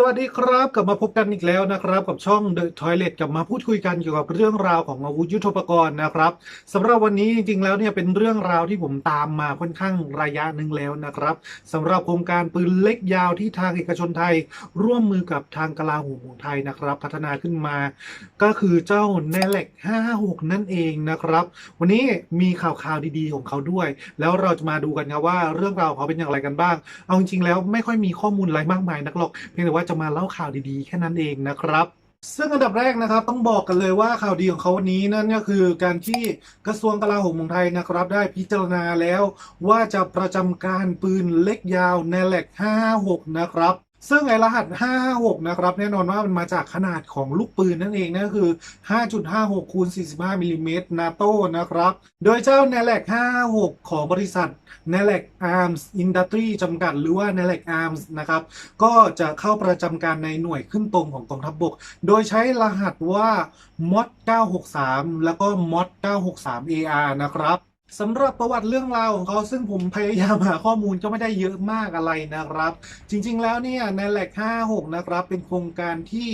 สวัสดีครับกลับมาพบกันอีกแล้วนะครับ กับช่อง The Toilet กลับมาพูดคุยกันเกี่ยวกับเรื่องราวของอาวุธยุทโธปกรณ์นะครับสำหรับวันนี้จริงๆแล้วเนี่ยเป็นเรื่องราวที่ผมตามมาค่อนข้างระยะหนึ่งแล้วนะครับสำหรับโครงการปืนเล็กยาวที่ทางเอกชนไทย ร่วมมือกับทางกลาโหมของไทยนะครับ พัฒนาขึ้นมา ก็คือเจ้า n a l e c 556 นั่นเองนะครับ วันนี้มีข่าวข่าวๆดีๆของเขาด้วย แล้วเราจะมาดูกันครับว่าเรื่องราวเขาเป็นอย่างไรกันบ้าง เอาจริงๆแล้วไม่ค่อยมีข้อมูลอะไรมากมายนักหรอกเพียงแต่ว่าจะมาเล่าข่าวดีๆ แค่นั้นเองนะครับ ซึ่งอันดับแรกนะครับต้องบอกกันเลยว่าข่าวดีของเขาวันนี้นั่นก็คือการที่กระทรวงกลาโหมของไทยนะครับ ได้พิจารณาแล้วว่าจะประจำการปืนเล็กยาว n a l e c 556 นะครับ ซึ่งไอรหัส 556 นะครับ แน่นอนว่ามันมาจากขนาดของลูกปืนนั่นเองนั่นคือ 5.56 คูณ 45 มิลลิเมตรนาโต้นะครับ โดยเจ้า n a l e c 56 ของบริษัท n a l e c Arms Industry จำกัดหรือว่า n a l e c Arms นะครับ ก็จะเข้าประจำการในหน่วยขึ้นตรงของกองทัพบบก โดยใช้รหัสว่า MOD 963 แล้วก็ MOD 963 AR นะครับ สำหรับประวัติเรื่องราวของเขาซึ่งผมพยายามหาข้อมูลก็ไม่ได้เยอะมากอะไรนะครับ จริงๆแล้วเนี่ยในแหลก56 นะครับ เป็นโครงการที่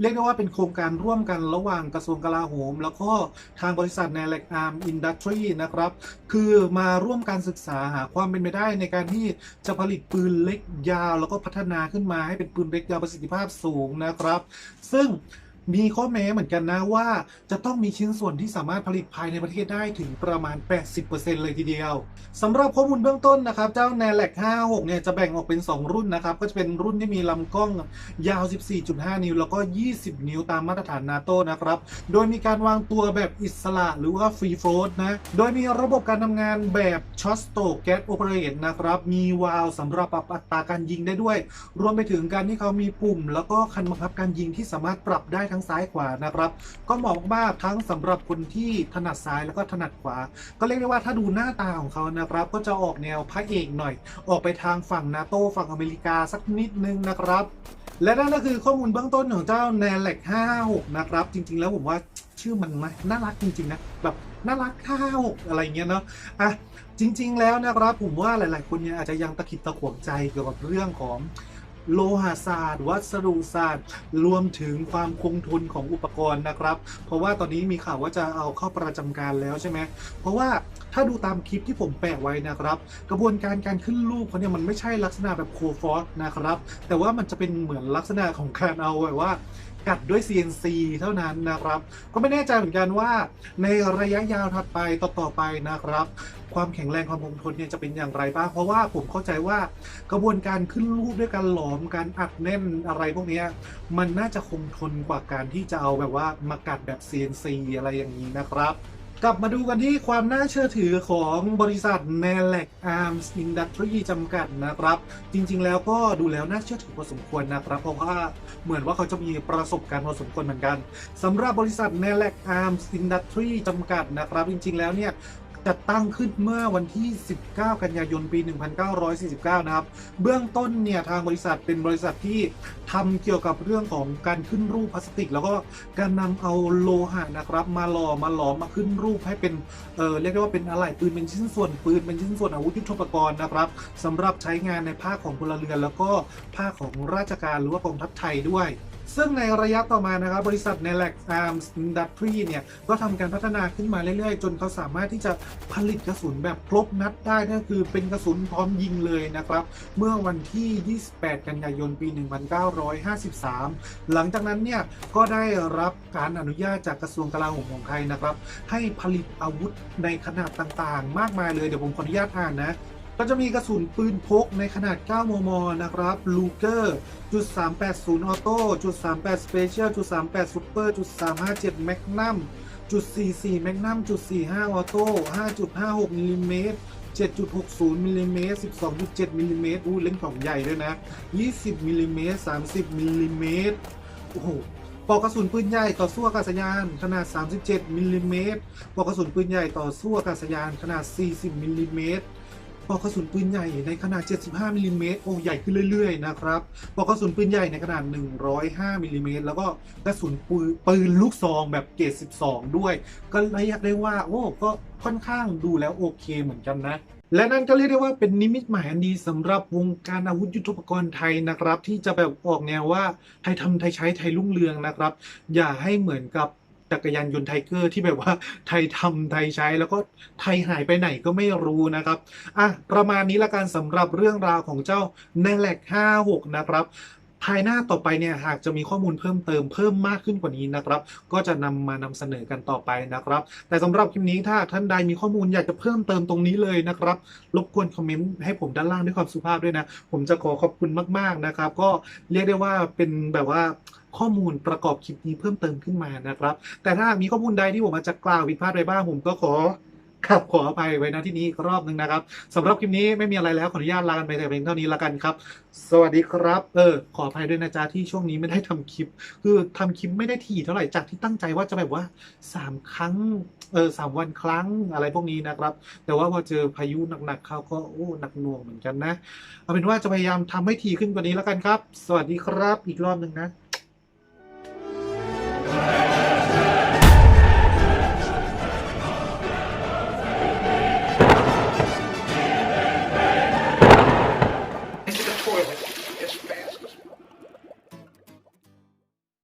เรียกได้ว่าเป็นโครงการร่วมกันระหว่างกระทรวงกลาโหม แล้วก็ทางบริษัท n a l e c Arm Industry นะครับ คือมาร่วมการศึกษาหาความเป็นไปได้ในการที่จะผลิตปืนเล็กยาว แล้วก็พัฒนาขึ้นมาให้เป็นปืนเล็กยาวประสิทธิภาพสูงนะครับ ซึ่ง มีข้อแม้เหมือนกันนะว่าจะต้องมีชิ้นส่วนที่สามารถผลิตภายในประเทศได้ถึงประมาณ 80%เลยทีเดียวสำหรับข้อมูลเบื้องต้นนะครับ เจ้า n a l e c 56 เนี่ยจะแบ่งออกเป็น 2 รุ่นนะครับ ก็จะเป็นรุ่นที่มีลำกล้องยาว 14.5 นิ้ว แล้วก็ 20 นิ้วตามมาตรฐานนาโต้นะครับ โดยมีการวางตัวแบบอิสระหรือว่าฟรีโฟลดนะ โดยมีระบบการทำงานแบบช็อตสโตกแก๊สโอเปเรตนะครับ มีวาล์วสำหรับปรับอัตราการยิงได้ด้วย รวมไปถึงการที่เขามีปุ่ม แล้วก็คันบังคับการยิงที่สามารถปรับได้ทั้ง้งซ้ายขวานะครับ ก็เหมาะมากทั้งสำหรับคนที่ถนัดซ้ายแล้วก็ถนัดขวา ก็เรียกได้ว่าถ้าดูหน้าตาของเขานะครับ ก็จะออกแนวพระเอกหน่อย ออกไปทางฝั่งนาโตฝั่งอเมริกาสักนิดนึงนะครับ และนั่นก็คือข้อมูลเบื้องต้นของเจ้า n a l e c 56นะครับ จริง ๆ แล้วผมว่าชื่อมันนะน่ารักจริง ๆ นะแบบน่ารัก56อะไรเงี้ยเนาะอะจริง ๆ แล้วนะครับผมว่าหลาย ๆ คนเนี่ยอาจจะยังตะขิดตะขวงใจเกี่ยวกับเรื่องของ โลหะศาสตร์ วัสดุศาสตร์ รวมถึงความคงทนของอุปกรณ์นะครับ เพราะว่าตอนนี้มีข่าวว่าจะเอาเข้าประจำการแล้วใช่ไหมเพราะว่าถ้าดูตามคลิปที่ผมแปะไว้นะครับ กระบวนการการขึ้นรูปเขาเนี่ยมันไม่ใช่ลักษณะแบบโคฟอสนะครับ แต่ว่ามันจะเป็นเหมือนลักษณะของการเอาแบบว่ากัดด้วย CNC เท่านั้นนะครับ ก็ไม่แน่ใจเหมือนกันว่าในระยะยาวถัดไปต่อๆไปนะครับ ความแข็งแรงความคงทนเนี่ยจะเป็นอย่างไรบ้างเพราะว่าผมเข้าใจว่ากระบวนการขึ้นรูปด้วยการหลอมการอัดแน่นอะไรพวกเนี้ยมันน่าจะคงทนกว่าการที่จะเอาแบบว่ามากัดแบบ CNC อะไรอย่างนี้นะครับ กลับมาดูกันที่ความน่าเชื่อถือของบริษัท n a l e c Arms Industry จำกัดนะครับ จริง ๆ แล้วก็ดูแล้วน่าเชื่อถือพอสมควรนะครับ เพราะว่าเหมือนว่าเขาจะมีประสบการณ์พอสมควรเหมือนกันสำหรับบริษัท n a l e c Arms Industry จำกัดนะครับ จริง ๆ แล้วเนี่ย จัดตั้งขึ้นเมื่อวันที่ 19 กันยายน ปี 1949 นะครับ เบื้องต้นเนี่ยทางบริษัทเป็นบริษัทที่ทำเกี่ยวกับเรื่องของการขึ้นรูปพลาสติก แล้วก็การนำเอาโลหะนะครับ มาหล่อมาหลอมมาขึ้นรูปให้เป็นเออเรียกได้ว่าเป็นอะไหล่ปืนเป็นชิ้นส่วนปืนเป็นชิ้นส่วนอาวุธยุทโธปกรณ์นะครับสำหรับใช้งานในภาคของพลเรือน แล้วก็ภาคของราชการหรือว่ากองทัพไทยด้วย ซึ่งในระยะต่อมานะครับบริษัท n a l e c Arms Industry เนี่ย ก็ทำการพัฒนาขึ้นมาเรื่อยๆ จนเขาสามารถที่จะผลิตกระสุนแบบครบนัดได้นั่นคือเป็นกระสุนพร้อมยิงเลยนะครับ เมื่อวันที่ 28 กันยายนปี 1953 หลังจากนั้นเนี่ย ก็ได้รับการอนุญาตจากกระทรวงกลาโหมของไทยนะครับ ให้ผลิตอาวุธในขนาดต่างๆ มากมายเลยเดี๋ยวผมขออนุญาตอ่านนะ ก็จะมีกระสุนปืนพกในขนาด 9 มม นะครับลูเกอร์จุด380ออโต้จุด38สเปเชียลจุด38ซูเปอร์จุด357แมกนัมจุด44แมกนัมจุด45ออโต้5.56มิลลิเมตร7.60มิลลิเมตร12.7มิลลิเมตรอู้เล่นของใหญ่ด้วยนะ 20มิลลิเมตร30มิลลิเมตรโอ้โหปอกกระสุนปืนใหญ่ต่อสู้อากาศยาน ขนาด 37มิลลิเมตรปอกกระสุนปืนใหญ่ต่อสู้อากาศยาน ขนาด 40มิลลิเมตร ปลอกกระสุนปืนใหญ่ในขนาด 75มิลลิเมตรโอ้ใหญ่ขึ้นเรื่อยๆนะครับปลอกกระสุนปืนใหญ่ในขนาด 105มิลลิเมตรแล้วก็กระสุนปืนปืนลูกซองแบบเกรด12 ด้วย ก็เรียกได้ว่า โอ้ก็ค่อนข้างดูแล้วโอเคเหมือนกันนะและนั่นก็เรียกได้ว่าเป็นนิมิตหมายอันดีสำหรับวงการอาวุธยุทโธปกรณ์ไทยนะครับ ที่จะแบบออกแนวว่าไทยทำไทยใช้ไทยรุ่งเรืองนะครับ อย่าให้เหมือนกับ จักรยานยนต์ไทเกอร์ที่แบบว่าไทยทำไทยใช้แล้วก็ไทยหายไปไหนก็ไม่รู้นะครับอะประมาณนี้ละกันสำหรับเรื่องราวของเจ้า n a l e c 56 นะครับภายหน้าต่อไปเนี่ยหากจะมีข้อมูลเพิ่มเติมเพิ่มมากขึ้นกว่านี้นะครับ ก็จะนำมานำเสนอกันต่อไปนะครับ แต่สำหรับคลิปนี้ถ้าท่านใดมีข้อมูลอยากจะเพิ่มเติมตรงนี้เลยนะครับรบกวนคอมเมนต์ให้ผมด้านล่างด้วยความสุภาพด้วยนะ ผมจะขอขอบคุณมากๆนะครับ ก็เรียกได้ว่าเป็นแบบว่า ข้อมูลประกอบคลิปนี้เพิ่มเติมขึ้นมานะครับ แต่ถ้าหากมีข้อมูลใดที่ผมอาจจะกล่าวผิดพลาดไปบ้างผมก็ขอขับขออภัยไว้ณที่นี้อีกรอบหนึ่งนะครับสำหรับคลิปนี้ไม่มีอะไรแล้วขออนุญาตลากันไปแต่เพียงเท่านี้ละกันครับ สวัสดีครับ เออ ขออภัยด้วยนะจ๊ะที่ช่วงนี้ไม่ได้ทำคลิป คือทำคลิปไม่ได้ถี่เท่าไหร่จากที่ตั้งใจว่าจะแบบว่าสามครั้งเออสามวันครั้งอะไรพวกนี้นะครับ แต่ว่าพอเจอพายุหนักๆเข้าก็โอ้หนักหน่วงเหมือนกันนะ เอาเป็นว่าจะพยายามทำให้ถี่ขึ้นกว่านี้แล้วกันครับ สวัสดีครับอีกรอบหนึ่งนะ